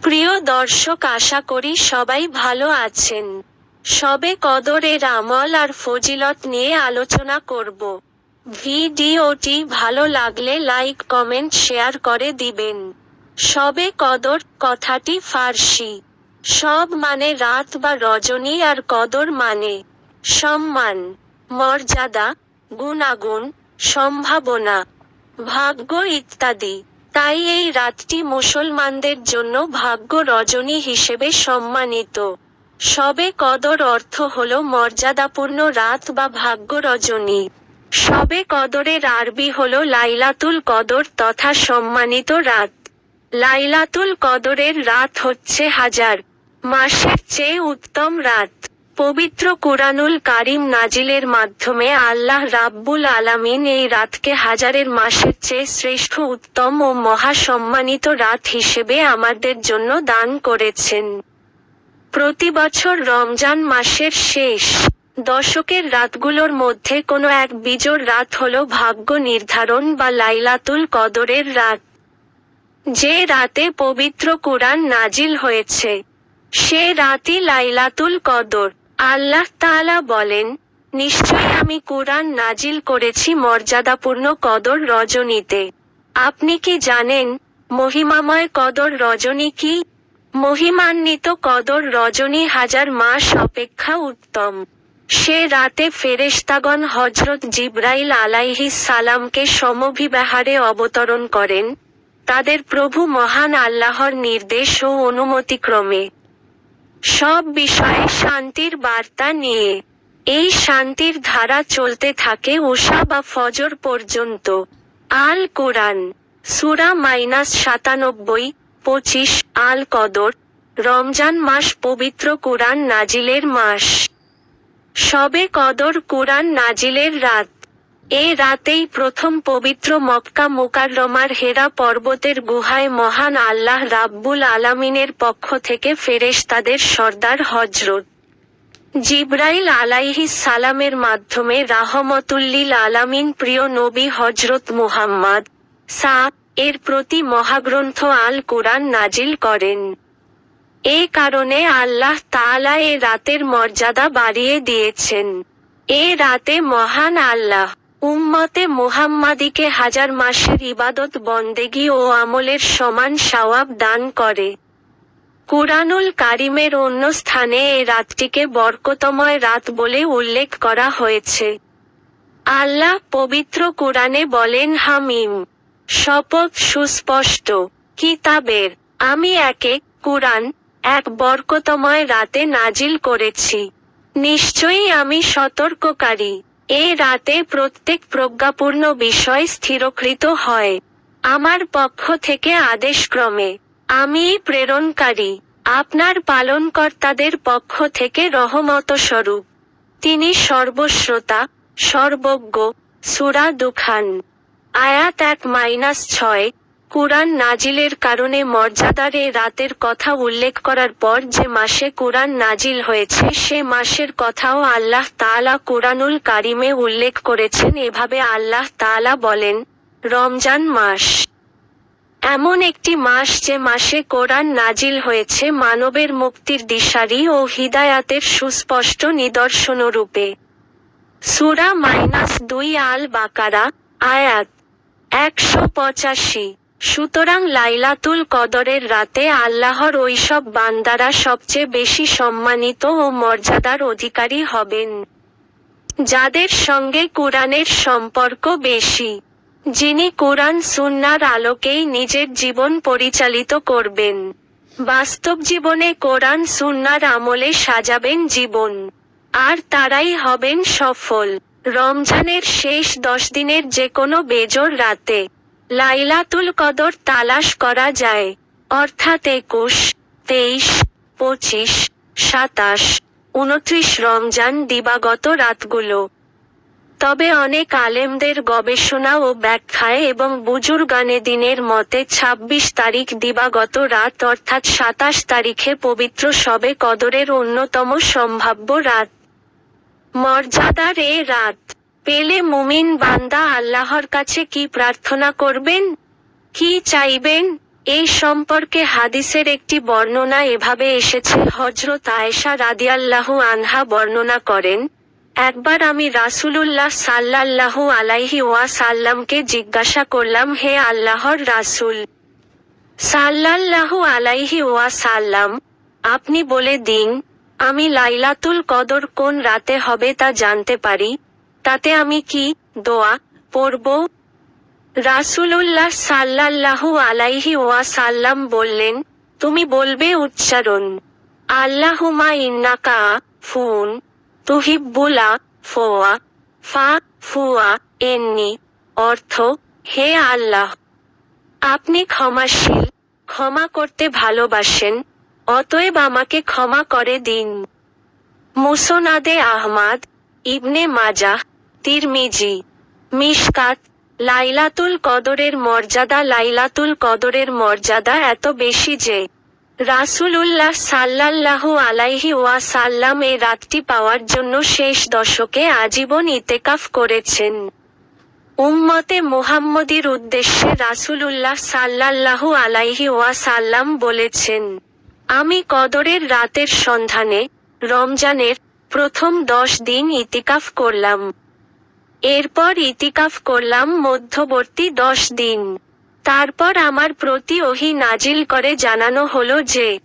প্রিয় দর্শক, আশা করি সবাই ভালো আছেন। সবে কদরের আমল আর ফজিলত নিয়ে আলোচনা করব। ভিডিওটি ভালো লাগলে লাইক, কমেন্ট, শেয়ার করে দিবেন। সবে কদর কথাটি ফার্সি। সব মানে রাত বা রজনী আর কদর মানে সম্মান, মর্যাদা, গুণাগুণ, সম্ভাবনা, ভাগ্য ইত্যাদি। তাই এই রাতটি মুসলমানদের জন্য ভাগ্য রজনী হিসেবে সম্মানিত। সবে কদর অর্থ হল মর্যাদাপূর্ণ রাত বা ভাগ্য রজনী। সবে কদরের আরবি হল লাইলাতুল কদর তথা সম্মানিত রাত। লাইলাতুল কদরের রাত হচ্ছে হাজার, মাসের চেয়ে উত্তম রাত। পবিত্র কুরআনুল কারিম নাজিলের মাধ্যমে আল্লাহ রাব্বুল আলামিন এই রাতকে হাজারের মাসের চেয়ে শ্রেষ্ঠ, উত্তম ও মহাসম্মানিত রাত হিসেবে আমাদের জন্য দান করেছেন। প্রতি বছর রমজান মাসের শেষ দশকের রাতগুলোর মধ্যে কোনো এক বিজোড় রাত হল ভাগ্য নির্ধারণ বা লাইলাতুল কদরের রাত। যে রাতে পবিত্র কুরআন নাজিল হয়েছে, সে রাতই লাইলাতুল কদর। আল্লাহ তাআলা বলেন নিশ্চয় আমি কুরআন নাজিল করেছি মর্যাদাপূর্ণ কদর রজনীতে। আপনি কি জানেন, মহিমাময় কদর রজনী কি? মহিমান্বিত কদর রজনী হাজার মাস অপেক্ষা উত্তম। সে রাতে ফেরেশতাগণ হজরত জিব্রাইল আলাইহিস সালামকে সমভিব্যাহারে অবতরণ করেন। তাদের প্রভু মহান আল্লাহর নির্দেশ ও অনুমতিক্রমে। সব বিষয়ে শান্তির বার্তা নিয়ে। এই শান্তির ধারা চলতে থাকে উষা বা ফজর পর্যন্ত। আল কোরআন, সুরা মাইনাস সাতানব্বই, পঁচিশ, আল কদর, রমজান মাস পবিত্র কোরআন নাজিলের মাস। সবে কদর কোরআন নাজিলের রাত। এ রাতেই প্রথম পবিত্র মক্কা মুকাররমার হেরা পর্বতের গুহায় মহান আল্লাহ রাব্বুল আলামিনের পক্ষ থেকে ফেরেশতাদের সর্দার হজরত জিব্রাইল আলাইহি সালামের মাধ্যমে রাহমতুল্লিল আলামিন প্রিয় নবী হজরত মুহাম্মদ সা এর প্রতি মহাগ্রন্থ আল কোরআন নাজিল করেন। এ কারণে আল্লাহ তাআলা এ রাতের মর্যাদা বাড়িয়ে দিয়েছেন। এ রাতে মহান আল্লাহ উম্মতে মুহাম্মাদিকে হাজার মাসের ইবাদত, বন্দেগি ও আমলের সমান সওয়াব দান করে। কুরআনুল কারিমের অন্য স্থানে এ রাতটিকে বরকতময় রাত বলে উল্লেখ করা হয়েছে। আল্লাহ পবিত্র কুরআনে বলেন, হামিম, শপথ সুস্পষ্ট। কিতাবের, আমি একে কুরআন, এক বরকতময় রাতে নাজিল করেছি। নিশ্চয়ই আমি সতর্ককারী। এ রাতে প্রত্যেক প্রজ্ঞাপূর্ণ বিষয় স্থিরকৃত হয়। আমার পক্ষ থেকে আদেশক্রমে, আমি প্রেরণকারী, আপনার পালনকর্তাদের পক্ষ থেকে রহমত স্বরূপ তিনি সর্বশ্রোতা, সর্বজ্ঞ সুরা দুখান আয়াত এক মাইনাস ছয় কুরআন নাজিলের কারণে মর্যাদার এ রাতের কথা উল্লেখ করার পর যে মাসে কুরআন নাজিল হয়েছে, সে মাসের কথাও আল্লাহ তাআলা কুরআনুল কারিমে উল্লেখ করেছেন, এভাবে আল্লাহ তাআলা বলেন, রমজান মাস। এমন একটি মাস যে মাসে কোরআন নাজিল হয়েছে, মানবের মুক্তির দিশারি ও হিদায়াতের সুস্পষ্ট নিদর্শনরূপে। সুরা মাইনাস দুই আল বাকারা আয়াত একশো পঁচাশি। সুতরাং লাইলাতুল কদরের রাতে আল্লাহর ওইসব বান্দারা সবচেয়ে বেশি সম্মানিত ও মর্যাদার অধিকারী হবেন, যাদের সঙ্গে কোরআনের সম্পর্ক বেশি, যিনি কোরআন সুন্নার আলোকেই নিজের জীবন পরিচালিত করবেন। বাস্তব জীবনে কোরআন সুন্নার আমলে সাজাবেন জীবন, আর তারাই হবেন সফল। রমজানের শেষ দশ দিনের যে কোনো বেজোর রাতে। লাইলাতুল কদর তালাশ করা যায়। অর্থাৎ একুশ, তেইশ, পঁচিশ, সাতাশ, উনত্রিশ রমজান দিবাগত রাতগুলো। তবে অনেক আলেমদের গবেষণা ও ব্যাখ্যায় এবং বুজুর্গানে দিনের মতে ২৬ তারিখ দিবাগত রাত অর্থাৎ সাতাশ তারিখে পবিত্র সবে কদরের অন্যতম সম্ভাব্য রাত। মর্যাদার এ রাত পেলে মুমিন বান্দা আল্লাহর কাছে কি প্রার্থনা করবেন? কি চাইবেন? এই সম্পর্কে হাদিসের একটি বর্ণনা এভাবে এসেছে। হজরত আয়েশা রাদিয়াল্লাহু আনহা বর্ণনা করেন, একবার আমি রাসূলুল্লাহ সাল্লাল্লাহু আলাইহি ওয়াসাল্লামকে জিজ্ঞাসা করলাম, হে আল্লাহর রাসূল, সাল্লাল্লাহু আলাইহি ওয়াসাল্লাম, আপনি বলে দিন, আমি লাইলাতুল কদর কোন রাতে হবে তা জানতে পারি? তাতে আমি কি দোয়া পড়ব? রাসূলুল্লাহ সাল্লাল্লাহু আলাইহি ওয়াসাল্লাম বললেন, তুমি বলবে উচ্চারণ আল্লাহুমা ইন্নাকা ফুন তুহিব্বুলা ফোয়া ফা ফুয়া এন্নি অর্থ, হে আল্লাহ, আপনি ক্ষমাশীল, ক্ষমা করতে ভালোবাসেন, অতএব আমাকে ক্ষমা করে দিন। মুসোনাদে আহমাদ, ইবনে মাজাহ তিরমিজি মিশকাত, লাইলাতুল কদরের মর্যাদা, লাইলাতুল কদরের মর্যাদা এত বেশি যে, রাসূলুল্লাহ সাল্লাল্লাহু আলাইহি ওয়াসাল্লাম এই রাতটি পাওয়ার জন্য শেষ দশকে আজীবন ইতেকাফ করেছেন। উম্মতে মুহাম্মদীর উদ্দেশ্যে রাসূলুল্লাহ সাল্লাল্লাহু আলাইহি ওয়াসাল্লাম বলেছেন, আমি কদরের রাতের সন্ধানে রমজানের প্রথম দশ দিন ইতিকাফ করলাম। এরপর ইতিকাফ করলাম মধ্যবর্তী দশ দিন। তারপর আমার প্রতি ওহি নাজিল করে জানানো হলো যে,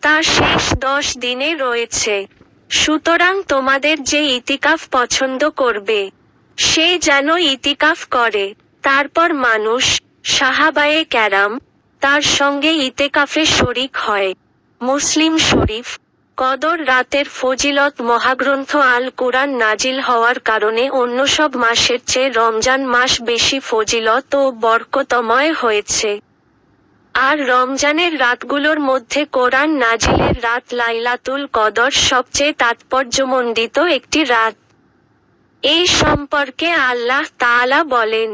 তা শেষ দশ দিনে রয়েছে। সুতরাং তোমাদের যে ইতিকাফ পছন্দ করবে, সে যেন ইতিকাফ করে। তারপর মানুষ, সাহাবায়ে ক্যারাম তার সঙ্গে ইতেকাফে শরিক হয়। মুসলিম শরীফ কদর রাতের ফজিলত মহাগ্রন্থ আল কুরআন নাজিল হওয়ার কারণে অন্য সব মাসের চেয়ে রমজান মাস বেশি ফজিলত ও বরকতময় হয়েছে। আর রমজানের রাতগুলোর মধ্যে কোরআন নাজিলের রাত লাইলাতুল কদর সবচেয়ে তাৎপর্যমণ্ডিত একটি রাত। এই সম্পর্কে আল্লাহ তাআলা বলেন,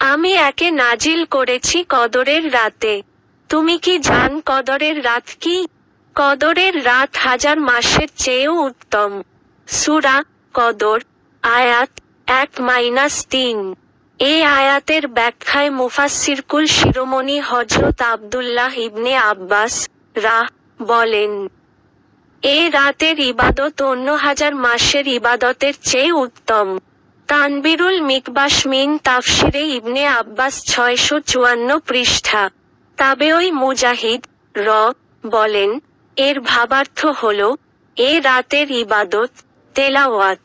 আমি একে নাজিল করেছি কদরের রাতে। তুমি কি জান কদরের রাত কি? কদরের রাত হাজার মাসের চেয়েও উত্তম। সুরা কদর, আয়াত এক মাইনাস তিন। এ আয়াতের ব্যাখ্যায় মুফাসসিরকুল শিরোমণি হজরত আব্দুল্লাহ ইবনে আব্বাস রাহ বলেন, এ রাতের ইবাদত অন্য হাজার মাসের ইবাদতের চেয়ে উত্তম। তানবিরুল মিকবাস মিন তাফসিরে ইবনে আব্বাস ছয়শো চুয়ান্ন পৃষ্ঠা। তাবেওই মুজাহিদ র বলেন এর ভাবার্থ হল, এ রাতের ইবাদত, তেলাওয়াত।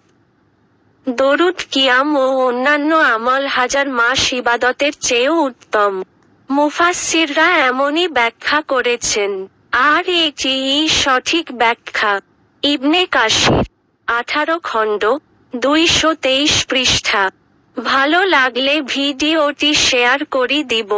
দরুদ, কিয়াম ও অন্যান্য আমল হাজার মাস ইবাদতের চেয়েও উত্তম। মুফাসসিররা এমনই ব্যাখ্যা করেছেন। আর এটি সঠিক ব্যাখ্যা? ইবনে কাশির আঠারো খণ্ড, দুইশো তেইশ পৃষ্ঠা। ভালো লাগলে ভিডিওটি শেয়ার করি দিব।